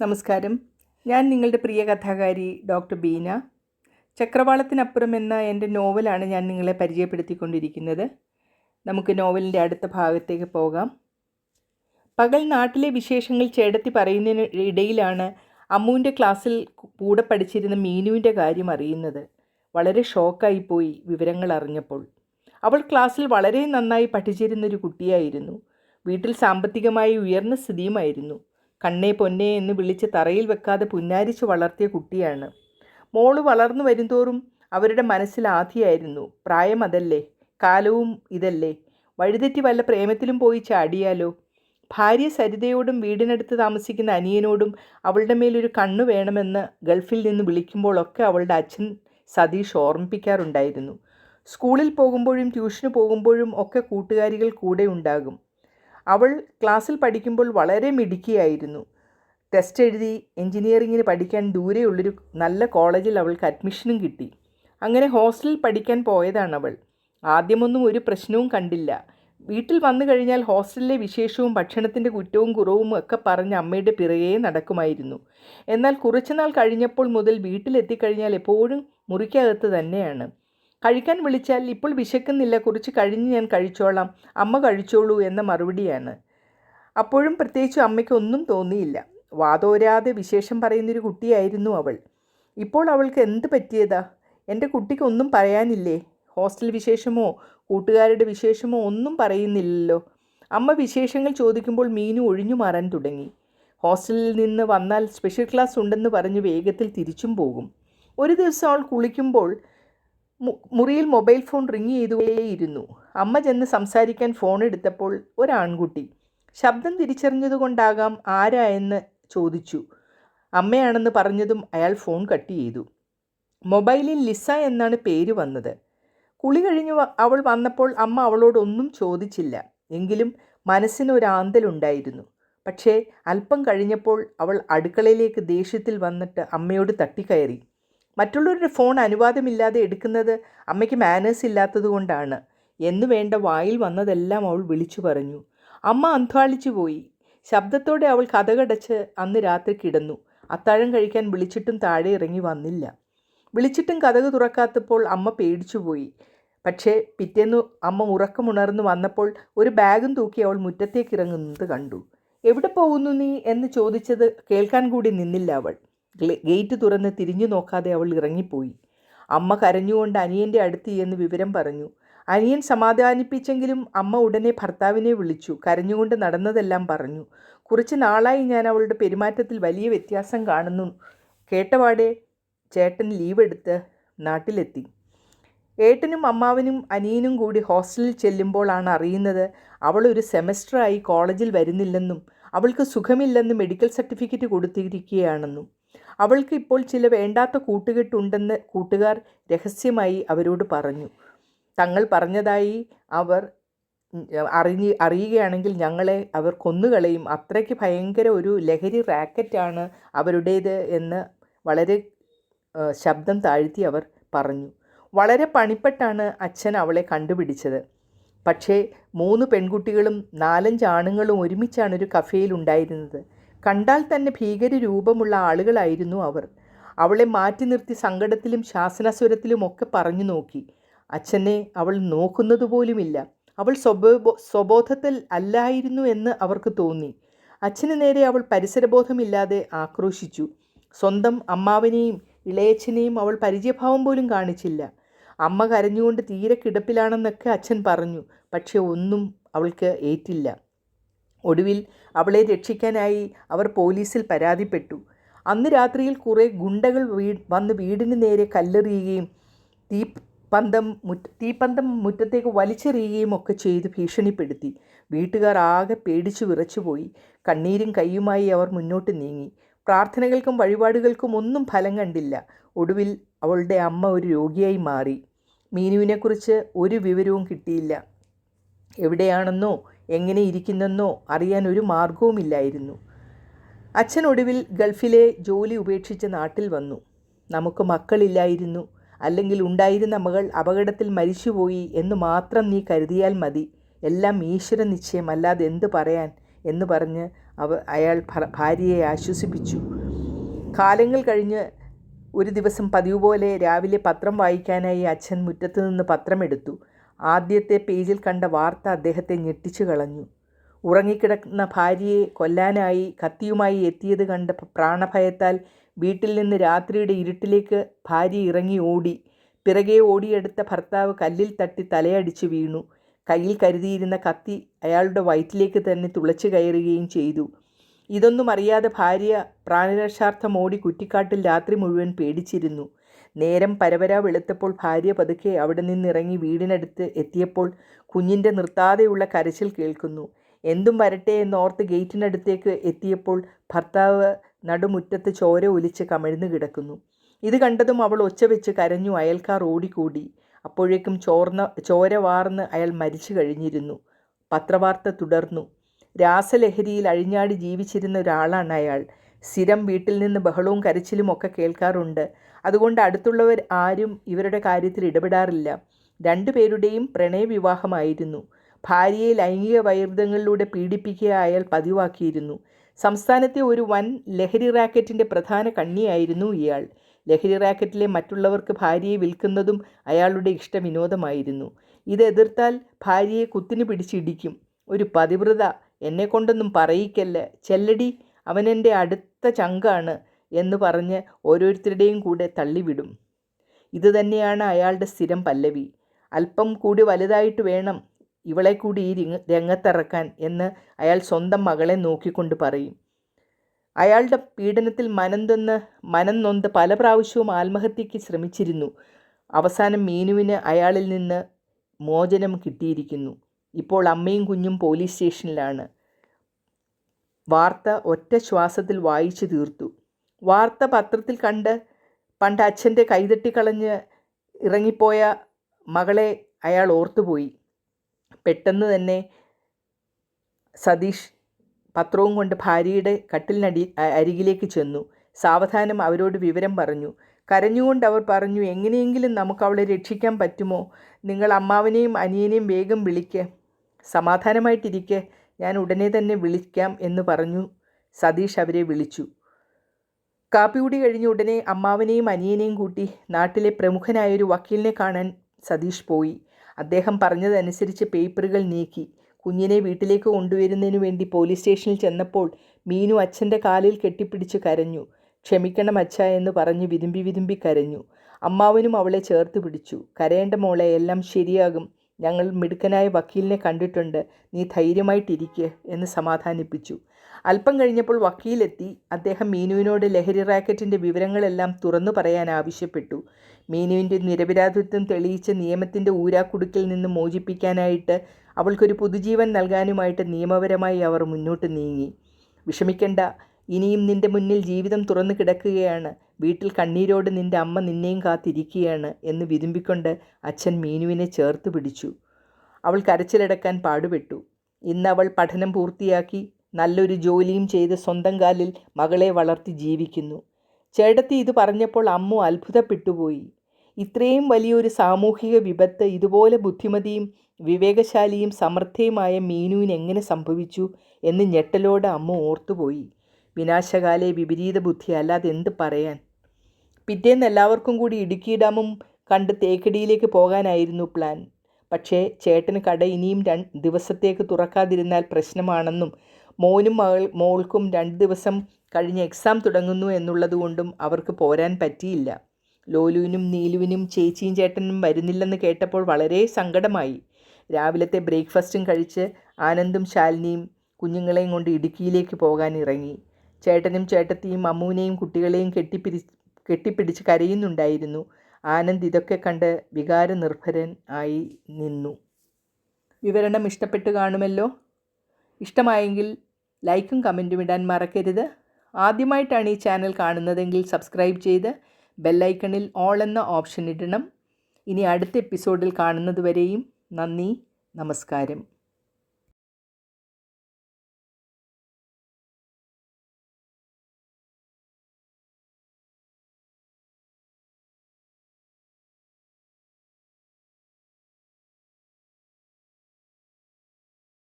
നമസ്കാരം. ഞാൻ നിങ്ങളുടെ പ്രിയ കഥാകാരി ഡോക്ടർ ബീന. ചക്രവാളത്തിനപ്പുറം എന്ന എന്റെ നോവലാണ് ഞാൻ നിങ്ങളെ പരിചയപ്പെടുത്തിക്കൊണ്ടിരിക്കുന്നത്. നമുക്ക് നോവലിന്റെ അടുത്ത ഭാഗത്തേക്ക് പോകാം. പകൽ നാട്ടിലെ വിശേഷങ്ങൾ ചേടത്തി പറയുന്നതിന് ഇടയിലാണ് അമ്മുവിന്റെ ക്ലാസ്സിൽ കൂടെ പഠിച്ചിരുന്ന മീനുവിന്റെ കാര്യം അറിയുന്നത്. വളരെ ഷോക്കായിപ്പോയി വിവരങ്ങൾ അറിഞ്ഞപ്പോൾ. അവൾ ക്ലാസ്സിൽ വളരെ നന്നായി പഠിച്ചിരുന്നൊരു കുട്ടിയായിരുന്നു. വീട്ടിൽ സാമ്പത്തികമായി ഉയർന്ന സ്ഥിതിയുമായിരുന്നു. കണ്ണേ പൊന്നേ എന്ന് വിളിച്ച് തറയിൽ വെക്കാതെ പുന്നാരിച്ച് വളർത്തിയ കുട്ടിയാണ്. മോൾ വളർന്നു വരുംതോറും അവരുടെ മനസ്സിൽ ആധിയായിരുന്നു. പ്രായം അതല്ലേ കാലവും ഇതല്ലേ. വഴിതെറ്റി വല്ല പ്രേമത്തിലും പോയി ചാടിയാലോ? ഭാര്യ സരിതയോടും വീടിനടുത്ത് താമസിക്കുന്ന അനിയനോടും അവളുടെ മേലൊരു കണ്ണു വേണമെന്ന് ഗൾഫിൽ നിന്ന് വിളിക്കുമ്പോഴൊക്കെ അവളുടെ അച്ഛൻ സതീഷ് ഓർമ്മിപ്പിക്കാറുണ്ടായിരുന്നു. സ്കൂളിൽ പോകുമ്പോഴും ട്യൂഷന് പോകുമ്പോഴും ഒക്കെ കൂട്ടുകാരികൾ കൂടെ ഉണ്ടാകും. അവൾ ക്ലാസ്സിൽ പഠിക്കുമ്പോൾ വളരെ മിടുക്കിയായിരുന്നു. ടെസ്റ്റ് എഴുതി എൻജിനീയറിങ്ങിന് പഠിക്കാൻ ദൂരെയുള്ളൊരു നല്ല കോളേജിൽ അവൾക്ക് അഡ്മിഷനും കിട്ടി. അങ്ങനെ ഹോസ്റ്റലിൽ പഠിക്കാൻ പോയതാണ് അവൾ ആദ്യമൊന്നും ഒരു പ്രശ്നവും കണ്ടില്ല. വീട്ടിൽ വന്നു കഴിഞ്ഞാൽ ഹോസ്റ്റലിലെ വിശേഷവും ഭക്ഷണത്തിന്റെ കുറ്റവും കുറവും ഒക്കെ പറഞ്ഞ് അമ്മയുടെ പിറകെ നടക്കുമായിരുന്നു. എന്നാൽ കുറച്ചുനാൾ കഴിഞ്ഞപ്പോൾ മുതൽ വീട്ടിലെത്തിക്കഴിഞ്ഞാൽ എപ്പോഴും മുറിക്കകത്ത് തന്നെയാണ്. കഴിക്കാൻ വിളിച്ചാൽ ഇപ്പോൾ വിശക്കുന്നില്ല കുറിച്ച് കഴിഞ്ഞ് ഞാൻ കഴിച്ചോളാം അമ്മ കഴിച്ചോളൂ എന്ന മറുപടിയാണ്. അപ്പോഴും പ്രത്യേകിച്ച് അമ്മയ്ക്ക് ഒന്നും തോന്നിയില്ല. വാതോരാതെ വിശേഷം പറയുന്നൊരു കുട്ടിയായിരുന്നു അവൾ. ഇപ്പോൾ അവൾക്ക് എന്ത് പറ്റിയതാ? എന്റെ കുട്ടിക്ക് ഒന്നും പറയാനില്ലേ? ഹോസ്റ്റൽ വിശേഷമോ കൂട്ടുകാരുടെ വിശേഷമോ ഒന്നും പറയുന്നില്ലല്ലോ. അമ്മ വിശേഷങ്ങൾ ചോദിക്കുമ്പോൾ മീനു ഒഴിഞ്ഞു മാറാൻ തുടങ്ങി. ഹോസ്റ്റലിൽ നിന്ന് വന്നാൽ സ്പെഷ്യൽ ക്ലാസ് ഉണ്ടെന്ന് പറഞ്ഞ് വേഗത്തിൽ തിരിച്ചും പോകും. ഒരു ദിവസം അവൾ കുളിക്കുമ്പോൾ മുറിയിൽ മൊബൈൽ ഫോൺ റിങ് ചെയ്തുകൊണ്ടേയിരുന്നു. അമ്മ ചെന്ന് സംസാരിക്കാൻ ഫോൺ എടുത്തപ്പോൾ ഒരാൺകുട്ടി ശബ്ദം തിരിച്ചറിഞ്ഞതുകൊണ്ടാകാം ആരാ എന്ന് ചോദിച്ചു. അമ്മയാണെന്ന് പറഞ്ഞതും അയാൾ ഫോൺ കട്ട് ചെയ്തു. മൊബൈലിൽ ലിസ എന്നാണ് പേര് വന്നത്. കുളി കഴിഞ്ഞ് അവൾ വന്നപ്പോൾ അമ്മ അവളോടൊന്നും ചോദിച്ചില്ല. എങ്കിലും മനസ്സിനൊരാന്തലുണ്ടായിരുന്നു പക്ഷേ അല്പം കഴിഞ്ഞപ്പോൾ അവൾ അടുക്കളയിലേക്ക് ദേഷ്യത്തിൽ വന്നിട്ട് അമ്മയോട് തട്ടിക്കയറി. മറ്റുള്ളവരുടെ ഫോൺ അനുവാദമില്ലാതെ എടുക്കുന്നത് അമ്മയ്ക്ക് മാനേഴ്സ് ഇല്ലാത്തതുകൊണ്ടാണ് എന്നു വേണ്ട വായിൽ വന്നതെല്ലാം അവൾ വിളിച്ചു പറഞ്ഞു. അമ്മ അന്ധ്വാളിച്ചു പോയി. ശബ്ദത്തോടെ അവൾ കഥകടച്ച് അന്ന് രാത്രി കിടന്നു. അത്താഴം കഴിക്കാൻ വിളിച്ചിട്ടും താഴെ ഇറങ്ങി വന്നില്ല. വിളിച്ചിട്ടും കഥക് തുറക്കാത്തപ്പോൾ അമ്മ പേടിച്ചുപോയി പക്ഷേ പിറ്റേന്ന് അമ്മ ഉറക്കമുണർന്നു വന്നപ്പോൾ ഒരു ബാഗും തൂക്കി അവൾ മുറ്റത്തേക്ക് ഇറങ്ങുന്നത് കണ്ടു. എവിടെ പോകുന്നു നീ? എന്ന് ചോദിച്ചത് കേൾക്കാൻ കൂടി നിന്നില്ല അവൾ. ഗേറ്റ് തുറന്ന് തിരിഞ്ഞു നോക്കാതെ അവൾ ഇറങ്ങിപ്പോയി. അമ്മ കരഞ്ഞുകൊണ്ട് അനിയന്റെ അടുത്ത് എന്ന് വിവരം പറഞ്ഞു. അനിയൻ സമാധാനിപ്പിച്ചെങ്കിലും അമ്മ ഉടനെ ഭർത്താവിനെ വിളിച്ചു. കരഞ്ഞുകൊണ്ട് നടന്നതെല്ലാം പറഞ്ഞു. കുറച്ച് നാളായി ഞാൻ അവളുടെ പെരുമാറ്റത്തിൽ വലിയ വ്യത്യാസം കാണുന്നു. കേട്ടപാടെ ചേട്ടൻ ലീവ് എടുത്ത് നാട്ടിലെത്തി. ഏട്ടനും അമ്മാവനും അനിയനും കൂടി ഹോസ്റ്റലിൽ ചെല്ലുമ്പോഴാണ് അറിയുന്നത് അവൾ ഒരു സെമസ്റ്ററായി കോളേജിൽ വരുന്നില്ലെന്നും അവൾക്ക് സുഖമില്ലെന്ന് മെഡിക്കൽ സർട്ടിഫിക്കറ്റ് കൊടുത്തിരിക്കുകയാണെന്നും. അവൾക്ക് ഇപ്പോൾ ചില വേണ്ടാത്ത കൂട്ടുകെട്ടുണ്ടെന്ന് കൂട്ടുകാർ രഹസ്യമായി അവരോട് പറഞ്ഞു. തങ്ങൾ പറഞ്ഞതായി അവർ അറിഞ്ഞ് അറിയുകയാണെങ്കിൽ ഞങ്ങളെ അവർ കൊന്നുകളയും. അത്രയ്ക്ക് ഭയങ്കര ഒരു ലഹരി റാക്കറ്റാണ് അവരുടേത് എന്ന് വളരെ ശബ്ദം താഴ്ത്തി അവർ പറഞ്ഞു. വളരെ പണിപ്പെട്ടാണ് അച്ഛൻ അവളെ കണ്ടുപിടിച്ചത്. പക്ഷേ മൂന്ന് പെൺകുട്ടികളും നാലഞ്ച് ആണുങ്ങളും ഒരുമിച്ചാണ് ഒരു കഫേയിൽ ഉണ്ടായിരുന്നത്. കണ്ടാൽ തന്നെ ഭീകര രൂപമുള്ള ആളുകളായിരുന്നു അവർ. അവളെ മാറ്റി നിർത്തി സങ്കടത്തിലും ശാസനസ്വരത്തിലുമൊക്കെ പറഞ്ഞു നോക്കി. അച്ഛനെ അവൾ നോക്കുന്നത് പോലുമില്ല. അവൾ സ്വബോ സ്വബോധത്തിൽ അല്ലായിരുന്നു എന്ന് അവർക്ക് തോന്നി. അച്ഛന് നേരെ അവൾ പരിസരബോധമില്ലാതെ ആക്രോശിച്ചു. സ്വന്തം അമ്മാവനെയും ഇളയച്ഛനെയും അവൾ പരിചയഭാവം പോലും കാണിച്ചില്ല. അമ്മ കരഞ്ഞുകൊണ്ട് തീരെ കിടപ്പിലാണെന്നൊക്കെ അച്ഛൻ പറഞ്ഞു. പക്ഷെ ഒന്നും അവൾക്ക് ഏറ്റില്ല. ഒടുവിൽ അവളെ രക്ഷിക്കാനായി അവർ പോലീസിൽ പരാതിപ്പെട്ടു. അന്ന് രാത്രിയിൽ കുറേ ഗുണ്ടകൾ വീ വന്ന് വീടിന് നേരെ കല്ലെറിയുകയും തീ പന്തം മുറ്റ തീപ്പന്തം മുറ്റത്തേക്ക് വലിച്ചെറിയുകയും ഒക്കെ ചെയ്ത് ഭീഷണിപ്പെടുത്തി. വീട്ടുകാർ ആകെ പേടിച്ചു വിറച്ചുപോയി. കണ്ണീരും കൈയുമായി അവർ മുന്നോട്ട് നീങ്ങി. പ്രാർത്ഥനകൾക്കും വഴിപാടുകൾക്കും ഒന്നും ഫലം കണ്ടില്ല. ഒടുവിൽ അവളുടെ അമ്മ ഒരു രോഗിയായി മാറി. മീനുവിനെക്കുറിച്ച് ഒരു വിവരവും കിട്ടിയില്ല. എവിടെയാണെന്നോ എങ്ങനെ ഇരിക്കുന്നെന്നോ അറിയാൻ ഒരു മാർഗവുമില്ലായിരുന്നു അച്ഛൻ ഒടുവിൽ ഗൾഫിലെ ജോലി ഉപേക്ഷിച്ച് നാട്ടിൽ വന്നു. നമുക്ക് മക്കളില്ലായിരുന്നു. അല്ലെങ്കിൽ ഉണ്ടായിരുന്ന മകൾ അപകടത്തിൽ മരിച്ചുപോയി എന്ന് മാത്രം നീ കരുതിയാൽ മതി. എല്ലാം ഈശ്വര നിശ്ചയം. അല്ലാതെ എന്ത് പറയാൻ? എന്ന് പറഞ്ഞ് അവ അയാൾ ഭാര്യയെ ആശ്വസിപ്പിച്ചു. കാലങ്ങൾ കഴിഞ്ഞ് ഒരു ദിവസം പതിവ് പോലെ രാവിലെ പത്രം വായിക്കാനായി അച്ഛൻ മുറ്റത്ത് നിന്ന് പത്രമെടുത്തു. ആദ്യത്തെ പേജിൽ കണ്ട വാർത്ത അദ്ദേഹത്തെ ഞെട്ടിച്ചു കളഞ്ഞു. ഉറങ്ങിക്കിടക്കുന്ന ഭാര്യയെ കൊല്ലാനായി കത്തിയുമായി എത്തിയത് കണ്ട പ്രാണഭയത്താൽ വീട്ടിൽ നിന്ന് രാത്രിയുടെ ഇരുട്ടിലേക്ക് ഭാര്യ ഇറങ്ങി ഓടി. പിറകെ ഓടിയെടുത്ത ഭർത്താവ് കല്ലിൽ തട്ടി തലയടിച്ച് വീണു. കയ്യിൽ കരുതിയിരുന്ന കത്തി അയാളുടെ വയറ്റിലേക്ക് തന്നെ തുളച്ചു കയറുകയും ചെയ്തു. ഇതൊന്നും അറിയാതെ ഭാര്യ പ്രാണരക്ഷാർത്ഥം ഓടി കുറ്റിക്കാട്ടിൽ രാത്രി മുഴുവൻ പേടിച്ചിരുന്നു. നേരം പരവര വെളുത്തപ്പോൾ ഭാര്യ പതുക്കെ അവിടെ നിന്നിറങ്ങി വീടിനടുത്ത് എത്തിയപ്പോൾ കുഞ്ഞിന്റെ നിർത്താതെയുള്ള കരച്ചിൽ കേൾക്കുന്നു. എന്തും വരട്ടെ എന്നോർത്ത് ഗേറ്റിനടുത്തേക്ക് എത്തിയപ്പോൾ ഭർത്താവ് നടുമുറ്റത്ത് ചോര ഒലിച്ച് കമിഴ്ന്നു കിടക്കുന്നു. ഇത് കണ്ടതും അവൾ ഒച്ച വെച്ച് കരഞ്ഞു അയൽക്കാർ ഓടിക്കൂടി. അപ്പോഴേക്കും ചോർന്ന ചോര വാർന്ന് അയാൾ മരിച്ചു കഴിഞ്ഞിരുന്നു. പത്രവാർത്ത തുടർന്നു. രാസലഹരിയിൽ അഴിഞ്ഞാടി ജീവിച്ചിരുന്ന ഒരാളാണ് അയാൾ. സ്ഥിരം വീട്ടിൽ നിന്ന് ബഹളവും കരച്ചിലും ഒക്കെ കേൾക്കാറുണ്ട്. അതുകൊണ്ട് അടുത്തുള്ളവർ ആരും ഇവരുടെ കാര്യത്തിൽ ഇടപെടാറില്ല. രണ്ടുപേരുടെയും പ്രണയവിവാഹമായിരുന്നു. ഭാര്യയെ ലൈംഗിക വൈരുദ്ധ്യങ്ങളിലൂടെ പീഡിപ്പിക്കുക അയാൾ പതിവാക്കിയിരുന്നു. സംസ്ഥാനത്തെ ഒരു വൻ ലഹരി റാക്കറ്റിന്റെ പ്രധാന കണ്ണിയായിരുന്നു ഇയാൾ. ലഹരി റാക്കറ്റിലെ മറ്റുള്ളവർക്ക് ഭാര്യയെ വിൽക്കുന്നതും അയാളുടെ ഇഷ്ടവിനോദമായിരുന്നു. ഇത് എതിർത്താൽ ഭാര്യയെ കുത്തിനു പിടിച്ചിടിക്കും. ഒരു പതിവ്രത എന്നെ കൊണ്ടൊന്നും പറയിക്കല്ല. ചെല്ലടി അവനെന്റെ അടുത്ത ചങ്കാണ് എന്ന് പറഞ്ഞ് ഓരോരുത്തരുടെയും കൂടെ തള്ളിവിടും. ഇത് തന്നെയാണ് അയാളുടെ സ്ഥിരം പല്ലവി. അല്പം കൂടി വലുതായിട്ട് വേണം ഇവളെ കൂടി ഈ രംഗ രംഗത്തിറക്കാൻ എന്ന് അയാൾ സ്വന്തം മകളെ നോക്കിക്കൊണ്ട് പറയും. അയാളുടെ പീഡനത്തിൽ മനംതൊന്ന് മനം നൊന്ത് പല പ്രാവശ്യവും ആത്മഹത്യയ്ക്ക് ശ്രമിച്ചിരുന്നു. അവസാനം മീനുവിന് അയാളിൽ നിന്ന് മോചനം കിട്ടിയിരിക്കുന്നു. ഇപ്പോൾ അമ്മയും കുഞ്ഞും പോലീസ് സ്റ്റേഷനിലാണ്. വാർത്ത ഒറ്റ ശ്വാസത്തിൽ വായിച്ചു തീർത്തു. വാർത്ത പത്രത്തിൽ കണ്ട് പണ്ട് അച്ഛന്റെ കൈതട്ടിക്കളഞ്ഞ് ഇറങ്ങിപ്പോയ മകളെ അയാൾ ഓർത്തുപോയി. പെട്ടെന്ന് തന്നെ സതീഷ് പത്രവും കൊണ്ട് ഭാര്യയുടെ കട്ടിലിനടി അരികിലേക്ക് ചെന്നു. സാവധാനം അവരോട് വിവരം പറഞ്ഞു. കരഞ്ഞുകൊണ്ട് അവർ പറഞ്ഞു എങ്ങനെയെങ്കിലും നമുക്ക് അവളെ രക്ഷിക്കാൻ പറ്റുമോ? നിങ്ങൾ അമ്മാവനെയും അനിയനെയും വേഗം വിളിക്ക്. സമാധാനമായിട്ടിരിക്കെ. ഞാൻ ഉടനെ തന്നെ വിളിക്കാം എന്ന് പറഞ്ഞു. സതീഷ് അവരെ വിളിച്ചു. കാപ്പികുടി കഴിഞ്ഞ ഉടനെ അമ്മാവനെയും അനിയനെയും കൂട്ടി നാട്ടിലെ പ്രമുഖനായൊരു വക്കീലിനെ കാണാൻ സതീഷ് പോയി. അദ്ദേഹം പറഞ്ഞതനുസരിച്ച് പേപ്പറുകൾ നീക്കി. കുഞ്ഞിനെ വീട്ടിലേക്ക് കൊണ്ടുവരുന്നതിനു വേണ്ടി പോലീസ് സ്റ്റേഷനിൽ ചെന്നപ്പോൾ മീനു അച്ഛന്റെ കാലിൽ കെട്ടിപ്പിടിച്ച് കരഞ്ഞു. ക്ഷമിക്കണം അച്ഛ എന്ന് പറഞ്ഞ് വിതുമ്പി വിതുമ്പി കരഞ്ഞു. അമ്മാവനും അവളെ ചേർത്ത് പിടിച്ചു. കരയേണ്ട മോളെ എല്ലാം ശരിയാകും. ഞങ്ങൾ മിടുക്കനായ വക്കീലിനെ കണ്ടിട്ടുണ്ട്. നീ ധൈര്യമായിട്ടിരിക്കുക എന്ന് സമാധാനിപ്പിച്ചു. അല്പം കഴിഞ്ഞപ്പോൾ വക്കീലെത്തി. അദ്ദേഹം മീനുവിനോട് ലഹരി റാക്കറ്റിന്റെ വിവരങ്ങളെല്ലാം തുറന്നു പറയാൻ ആവശ്യപ്പെട്ടു. മീനുവിന്റെ നിരപരാധിത്വം തെളിയിച്ച നിയമത്തിന്റെ ഊരാക്കുടുക്കിൽ നിന്ന് മോചിപ്പിക്കാനായിട്ട് അവൾക്കൊരു പുതുജീവൻ നൽകാനുമായിട്ട് നിയമപരമായി അവർ മുന്നോട്ട് നീങ്ങി. വിഷമിക്കണ്ട. ഇനിയും നിന്റെ മുന്നിൽ ജീവിതം തുറന്നു കിടക്കുകയാണ്. വീട്ടിൽ കണ്ണീരോട് നിന്റെ അമ്മ നിന്നെയും കാത്തിരിക്കുകയാണ് എന്ന് വിരുമ്പിക്കൊണ്ട് അച്ഛൻ മീനുവിനെ ചേർത്ത് പിടിച്ചു. അവൾ കരച്ചിലടക്കാൻ പാടുപെട്ടു. ഇന്നവൾ പഠനം പൂർത്തിയാക്കി നല്ലൊരു ജോലിയും ചെയ്ത് സ്വന്തം കാലിൽ മകളെ വളർത്തി ജീവിക്കുന്നു. ചേട്ടത്തി ഇത് പറഞ്ഞപ്പോൾ അമ്മു അത്ഭുതപ്പെട്ടുപോയി. ഇത്രയും വലിയൊരു സാമൂഹിക വിപത്ത് ഇതുപോലെ ബുദ്ധിമതിയും വിവേകശാലിയും സമർത്ഥയുമായ മീനുവിന് എങ്ങനെ സംഭവിച്ചു എന്ന് ഞെട്ടലോടെ അമ്മ ഓർത്തുപോയി. വിനാശകാലെ വിപരീത ബുദ്ധി അല്ലാതെ എന്ത് പറയാൻ? പിറ്റേന്ന് എല്ലാവർക്കും കൂടി ഇടുക്കി ഡാമും കണ്ട് തേക്കടിയിലേക്ക് പോകാനായിരുന്നു പ്ലാൻ. പക്ഷേ ചേട്ടന് കട ഇനിയും രണ്ട് ദിവസത്തേക്ക് തുറക്കാതിരുന്നാൽ പ്രശ്നമാണെന്നും മോനും മകൾ മോൾക്കും രണ്ട് ദിവസം കഴിഞ്ഞ് എക്സാം തുടങ്ങുന്നു എന്നുള്ളതുകൊണ്ടും അവർക്ക് പോരാൻ പറ്റിയില്ല. ലോലുവിനും നീലുവിനും ചേച്ചിയും ചേട്ടനും വരുന്നില്ലെന്ന് കേട്ടപ്പോൾ വളരെ സങ്കടമായി. രാവിലത്തെ ബ്രേക്ക്ഫാസ്റ്റും കഴിച്ച് ആനന്ദും ശാലിനിയും കുഞ്ഞുങ്ങളെയും കൊണ്ട് ഇടുക്കിയിലേക്ക് പോകാൻ ഇറങ്ങി ചേട്ടനും ചേട്ടത്തിയും അമ്മൂനെയും കുട്ടികളെയും കെട്ടിപ്പിടി കെട്ടിപ്പിടിച്ച് കരയുന്നുണ്ടായിരുന്നു. ആനന്ദ് ഇതൊക്കെ കണ്ട് വികാരനിർഭരൻ ആയി നിന്നു. വിവരണം ഇഷ്ടപ്പെട്ടു കാണുമല്ലോ? ഇഷ്ടമായെങ്കിൽ ലൈക്കും കമന്റും ഇടാൻ മറക്കരുത്. ആദ്യമായിട്ടാണ് ഈ ചാനൽ കാണുന്നതെങ്കിൽ സബ്സ്ക്രൈബ് ചെയ്ത് ബെല്ലൈക്കണിൽ ഓൾ എന്ന ഓപ്ഷൻ ഇടണം. ഇനി അടുത്ത എപ്പിസോഡിൽ കാണുന്നതുവരെയും നന്ദി നമസ്കാരം.